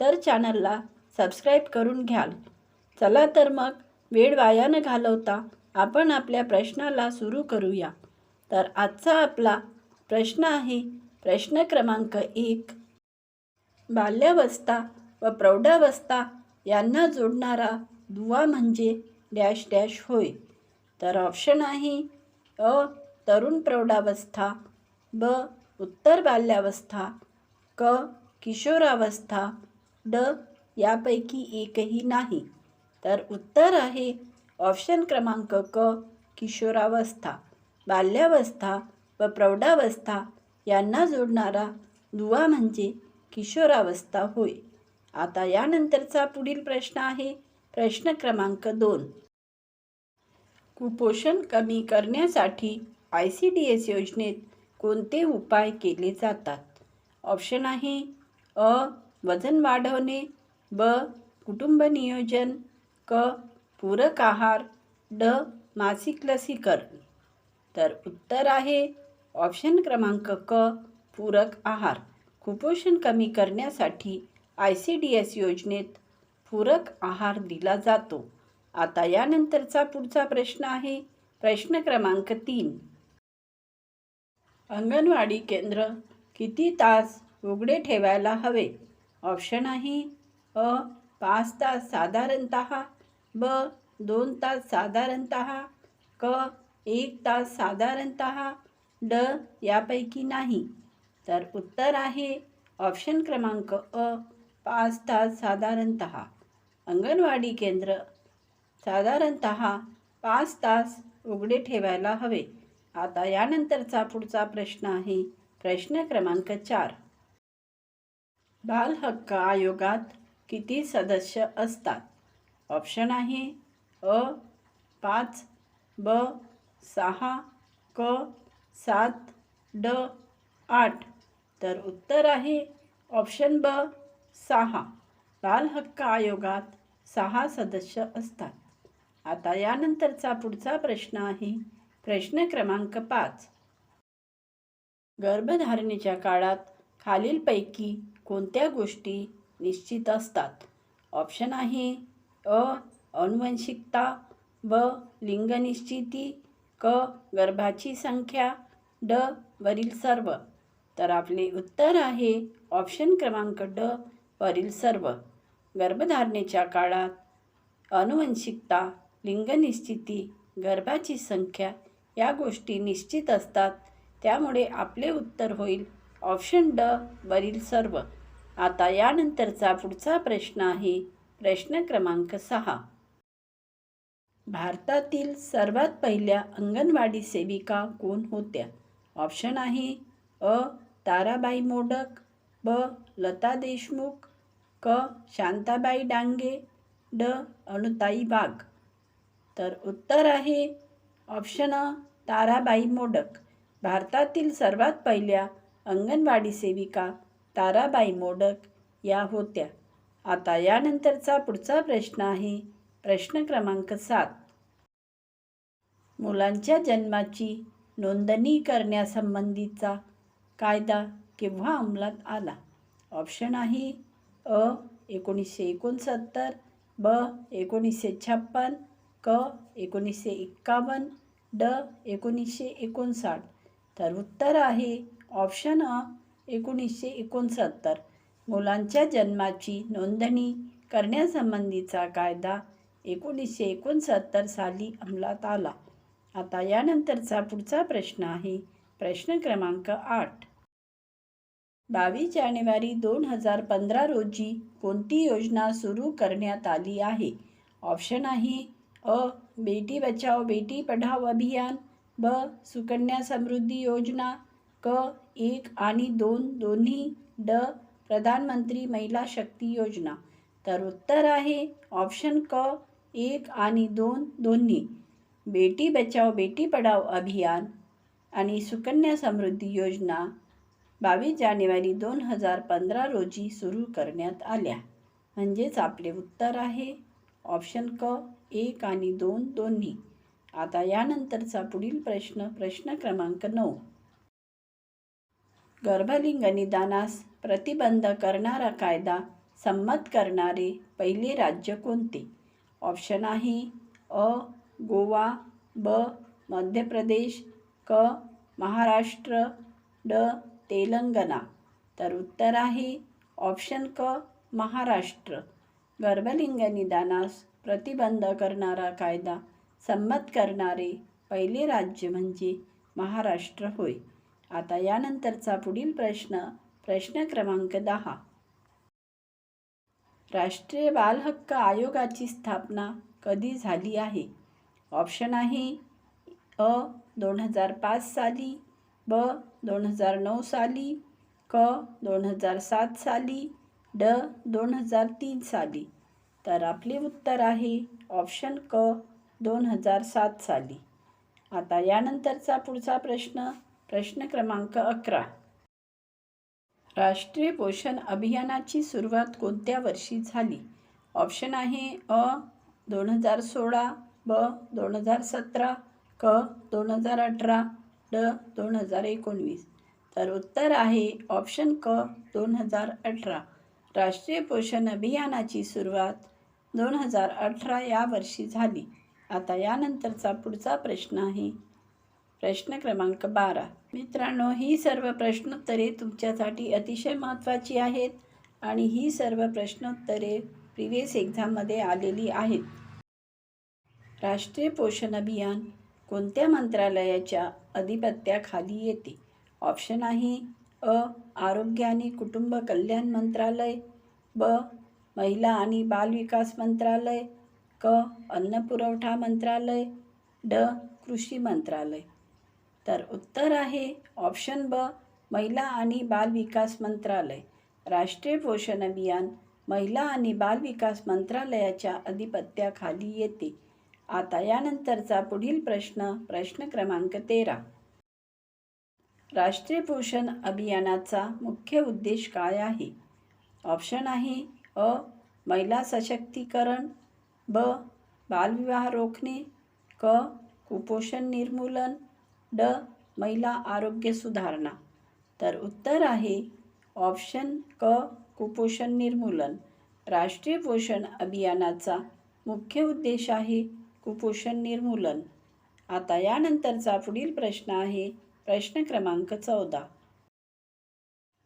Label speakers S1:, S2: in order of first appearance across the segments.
S1: तर चॅनलला सबस्क्राईब करून घ्याल. चला तर मग वेळ वाया न घालवता आपण आपल्या प्रश्नाला सुरू करूया. तर आजचा आपला प्रश्न आहे प्रश्न क्रमांक एक. बाल्यावस्था व प्रौढावस्था यांना जोडणारा दुवा म्हणजे डॅश डॅश होय. तर ऑप्शन आहे अ तरुण प्रौढावस्था ब उत्तर बाल्यावस्था क किशोरावस्था ड यापैकी एकही नाही. तर उत्तर आहे ऑप्शन क्रमांक क किशोरावस्था बाल्यावस्था व प्रौढावस्था. यांना जोडणारा दुवा म्हणजे किशोरावस्था होय. आता यानंतरचा पुढील प्रश्न आहे. प्रश्न क्रमांक दोन. कुपोषण कमी करण्यासाठी आय सी डी एस योजनेत कोणते उपाय केले जातात? ऑप्शन आहे अ वजन वाढवणे ब कुटुंब नियोजन क पूरक आहार ड मासिक लसीकरण. तर उत्तर आहे ऑप्शन क्रमांक क पूरक आहार. कुपोषण कमी करण्यासाठी आय सी डी एस योजनेत पूरक आहार दिला जातो. आता यानंतरचा पुढचा प्रश्न आहे. प्रश्न क्रमांक तीन. अंगणवाडी केंद्र किती तास उघडे ठेवायला हवे? ऑप्शन आहे अ पाच तास साधारणत ब दोन तास साधारणत क एक तास साधारणत ड यापैकी नाही. तर उत्तर आहे ऑप्शन क्रमांक अ पाच तास साधारणत. अंगणवाडी केंद्र साधारणत पाच तास उघडे ठेवायला हवे. आता यानंतरचा पुढचा प्रश्न आहे प्रश्न क्रमांक चार. बाल हक्क आयोगात किती सदस्य असतात? ऑप्शन आहे अ पाच ब सहा क सात ड आठ. तर उत्तर आहे ऑप्शन ब सहा. बाल हक्क आयोगात सहा सदस्य असतात. आता यानंतरचा पुढचा प्रश्न आहे प्रश्न क्रमांक पाच. गर्भधारणेच्या काळात खालीलपैकी कोणत्या गोष्टी निश्चित असतात? ऑप्शन आहे अ अनुवंशिकता ब लिंगनिश्चिती क गर्भाची संख्या ड वरील सर्व. तर आपले उत्तर आहे ऑप्शन क्रमांक ड वरील सर्व. गर्भधारणेच्या काळात अनुवंशिकता लिंगनिश्चिती गर्भाची संख्या या गोष्टी निश्चित असतात. त्यामुळे आपले उत्तर होईल ऑप्शन ड वरील सर्व. आता यानंतरचा पुढचा प्रश्न आहे प्रश्न क्रमांक सहा. भारतातील सर्वात पहिल्या अंगणवाडी सेविका कोण होत्या? ऑप्शन आहे अ ताराबाई मोडक ब लता देशमुख क शांताबाई डांगे ड अणुताई वाघ. तर उत्तर आहे ऑप्शन अ ताराबाई मोडक. भारतातील सर्वात पहिल्या अंगणवाडी सेविका ताराबाई मोडक या होत्या. आता यानंतरचा पुढचा प्रश्न आहे प्रश्न क्रमांक सात. मुलांच्या जन्माची नोंदणी करण्यासंबंधीचा कायदा केव्हा अंमलात आला? ऑप्शन आहे अ एकोणीसशे एकोणसत्तर ब एकोणीसशे छप्पन क एकोणीसशे एक्कावन्न ड एकोणीसशे एकोणसाठ. तर उत्तर आहे ऑप्शन अ एकोणीसशे एकोणसत्तर. मुलांच्या जन्माची नोंदणी करण्यासंबंधीचा कायदा एकोणीसशे एकोणसत्तर साली अंमलात आला. आता यानंतरचा पुढचा प्रश्न आहे प्रश्न क्रमांक आठ. बावीस जानेवारी दोन हजार पंधरा रोजी कोणती योजना सुरू करण्यात आली आहे? ऑप्शन आहे अ बेटी बचाओ बेटी पढाओ अभियान ब सुकन्या समृद्धी योजना क एक आणि दोन दोन्ही ड प्रधानमंत्री महिला शक्ती योजना. तर उत्तर आहे ऑप्शन क एक आणि दोन दोन्ही. बेटी बचाव बेटी पढाव अभियान आणि सुकन्या समृद्धी योजना बावीस जानेवारी दोन हजार पंधरा रोजी सुरू करण्यात आल्या. म्हणजेच आपले उत्तर आहे ऑप्शन क एक आणि दोन दोन्ही. आता यानंतरचा पुढील प्रश्न प्रश्न क्रमांक नऊ. गर्भलिंग निदानास प्रतिबंध करणारा कायदा संमत करणारे पहिले राज्य कोणते? ऑप्शन आहे अ गोवा ब मध्य प्रदेश क महाराष्ट्र ड तेलंगणा. तर उत्तर आहे ऑप्शन क महाराष्ट्र. गर्भलिंग निदानास प्रतिबंध करणारा कायदा संमत करणारे पहिले राज्य म्हणजे महाराष्ट्र होय. आता यानंतरचा पुढील प्रश्न प्रश्न क्रमांक दहा. राष्ट्रीय बाल हक्क आयोगाची स्थापना कधी झाली आहे? ऑप्शन आहे अ दोन हजार पाच साली ब दोन हजार नऊ साली क दोन हजार सात साली ड दोन हजार तीन साली. तर आपले उत्तर आहे ऑप्शन क दोन हजार सात साली. आता यानंतरचा पुढचा प्रश्न प्रश्न क्रमांक अकरा. राष्ट्रीय पोषण अभियानाची सुरुवात कोणत्या वर्षी झाली? ऑप्शन आहे अ दोन हजार सोळा ब दोन हजार सतरा क दोन हजार अठरा ड दोन हजार एकोणवीस. तर उत्तर आहे ऑप्शन क दोन हजार अठरा. राष्ट्रीय पोषण अभियानाची सुरुवात दोन हजार अठरा या वर्षी झाली. आता यानंतरचा पुढचा प्रश्न आहे प्रश्न क्रमांक बारा. मित्रांनो ही सर्व प्रश्नोत्तरे तुमच्यासाठी अतिशय महत्त्वाची आहेत आणि ही सर्व प्रश्नोत्तरे प्रिवियस एक्झाममध्ये आलेली आहेत. राष्ट्रीय पोषण अभियान कोणत्या मंत्रालयाच्या अधिपत्याखाली येते? ऑप्शन आहे अ. आरोग्य आणि कुटुंब कल्याण मंत्रालय ब. महिला आणि बालविकास मंत्रालय क. अन्न पुरवठा मंत्रालय ड. कृषी मंत्रालय. तर उत्तर आहे ऑप्शन ब महिला आणि बाल विकास मंत्रालय. राष्ट्रीय पोषण अभियान महिला आणि बाल विकास मंत्रालयाच्या अधिपत्याखाली येते. आता यानंतरचा पुढील प्रश्न प्रश्न क्रमांक तेरा. राष्ट्रीय पोषण अभियानाचा मुख्य उद्देश काय आहे? ऑप्शन आहे अ महिला सशक्तीकरण ब बालविवाह रोखणे क कुपोषण निर्मूलन ड महिला आरोग्य सुधारणा. तर उत्तर आहे ऑप्शन क कुपोषण निर्मूलन. राष्ट्रीय पोषण अभियानाचा मुख्य उद्देश आहे कुपोषण निर्मूलन. आता यानंतरचा पुढील प्रश्न आहे प्रश्न क्रमांक चौदा.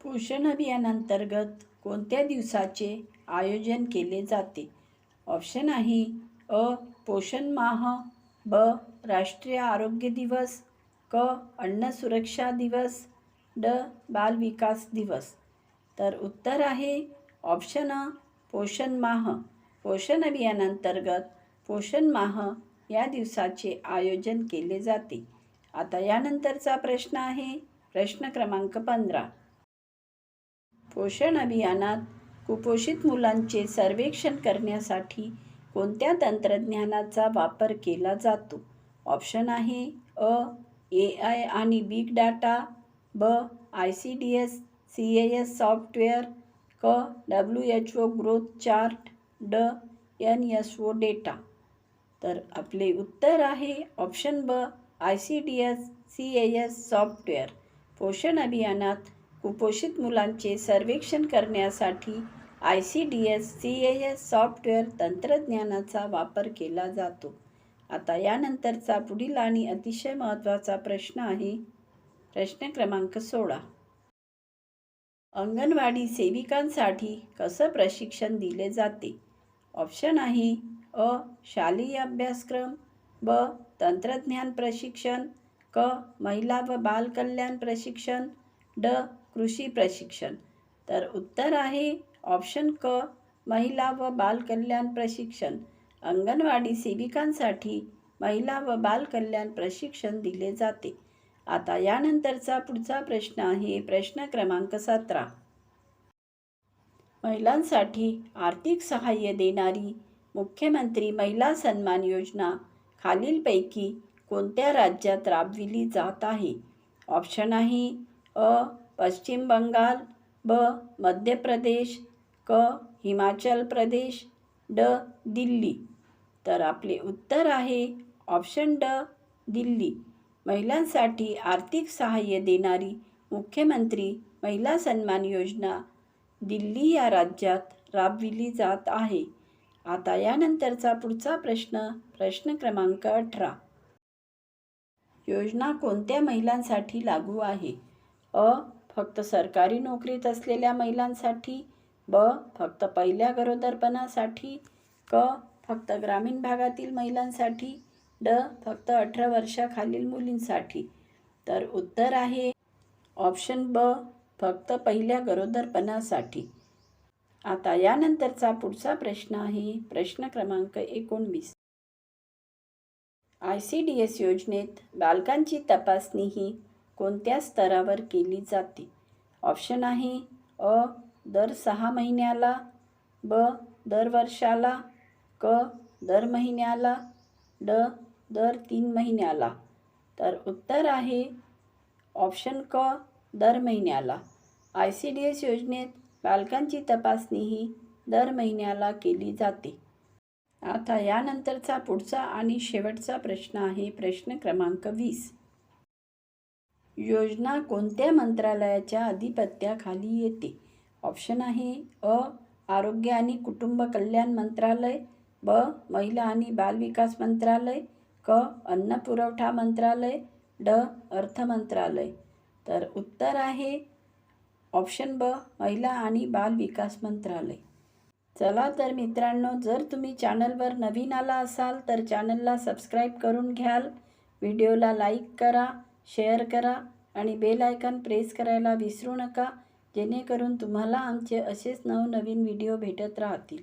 S1: पोषण अभियानांतर्गत कोणत्या दिवसाचे आयोजन केले जाते? ऑप्शन आहे अ पोषण माह ब राष्ट्रीय आरोग्य दिवस क अन्न सुरक्षा दिवस ड बाल विकास दिवस. तर उत्तर आहे ऑप्शन अ पोषण माह. पोषण अभियानांतर्गत पोषण माह या दिवसाचे आयोजन केले जाते. आता यानंतरचा प्रश्न आहे प्रश्न क्रमांक पंधरा. पोषण अभियानात कुपोषित मुलांचे सर्वेक्षण करण्यासाठी कोणत्या तंत्रज्ञानाचा वापर केला जातो? ऑप्शन आहे अ ए आय आणि बिग डाटा ब I C D S C A S software क W H O growth chart ड एन एस ओ डेटा. तर आपले उत्तर आहे ऑप्शन ब I C D S C A S software. पोषण अभियानात कुपोषित मुलांचे सर्वेक्षण करण्यासाठी I C D S C A S software तंत्रज्ञानाचा वापर केला जातो. आता यानंतरचा पुढील आणि अतिशय महत्त्वाचा प्रश्न आहे. प्रश्न क्रमांक सोळा. अंगणवाडी सेविकांसाठी कसं प्रशिक्षण दिले जाते? ऑप्शन आहे अ. शालेय अभ्यासक्रम ब. तंत्रज्ञान प्रशिक्षण क. महिला व बालकल्याण प्रशिक्षण ड. कृषी प्रशिक्षण. तर उत्तर आहे ऑप्शन क. महिला व बालकल्याण प्रशिक्षण. अंगणवाडी सेविकांसाठी महिला व बालकल्याण प्रशिक्षण दिले जाते. आता यानंतरचा पुढचा प्रश्न आहे प्रश्न क्रमांक सतरा. महिलांसाठी आर्थिक सहाय्य देणारी मुख्यमंत्री महिला सन्मान योजना खालीलपैकी कोणत्या राज्यात राबविली जात आहे? ऑप्शन आहे अ पश्चिम बंगाल ब मध्य प्रदेश क हिमाचल प्रदेश ड दिल्ली. तर आपले उत्तर आहे ऑप्शन ड दिल्ली. महिलांसाठी आर्थिक सहाय्य देणारी मुख्यमंत्री महिला सन्मान योजना दिल्ली या राज्यात राबविली जात आहे. आता यानंतरचा पुढचा प्रश्न प्रश्न क्रमांक अठरा. योजना कोणत्या महिलांसाठी लागू आहे? अ. फक्त सरकारी नोकरीत असलेल्या महिलांसाठी ब. फक्त पहिल्या गरोदरपणासाठी क. फक्त ग्रामीण भागातील महिलांसाठी ड फक्त अठरा वर्षाखालील मुलींसाठी. तर उत्तर आहे ऑप्शन ब फक्त पहिल्या गरोदरपणासाठी. आता यानंतरचा पुढचा प्रश्न आहे प्रश्न क्रमांक एकोणवीस. आय सी डी एस योजनेत बालकांची तपासणी ही कोणत्या स्तरावर केली जाते? ऑप्शन आहे अ दर सहा महिन्याला ब दर वर्षाला क दर महिन्याला ड दर तीन महिन्याला तर उत्तर आहे ऑप्शन क दर महिन्याला आय सी डी एस योजनेत बालकांची तपासणी ही दर महिन्याला केली जाते. आता यानंतरचा पुढचा आणि शेवटचा प्रश्न आहे प्रश्न क्रमांक वीस. योजना कोणत्या मंत्रालयाच्या अधिपत्याखाली येते? ऑप्शन आहे अ आरोग्य आणि कुटुंब कल्याण मंत्रालय ब महिला आणि बालविकास मंत्रालय क अन्न पुरवठा मंत्रालय ड अर्थ मंत्रालय. तर उत्तर आहे ऑप्शन ब महिला आणि बाल विकास मंत्रालय. चला तर मित्रांनो जर तुम्ही चॅनलवर नवीन आला असाल तर चॅनलला सबस्क्राईब करून घ्याल. व्हिडिओला लाईक करा शेअर करा आणि बेल आयकन प्रेस करायला विसरू नका जेणेकरून तुम्हाला आमचे असेच नवनवीन व्हिडिओ भेटत राहतील.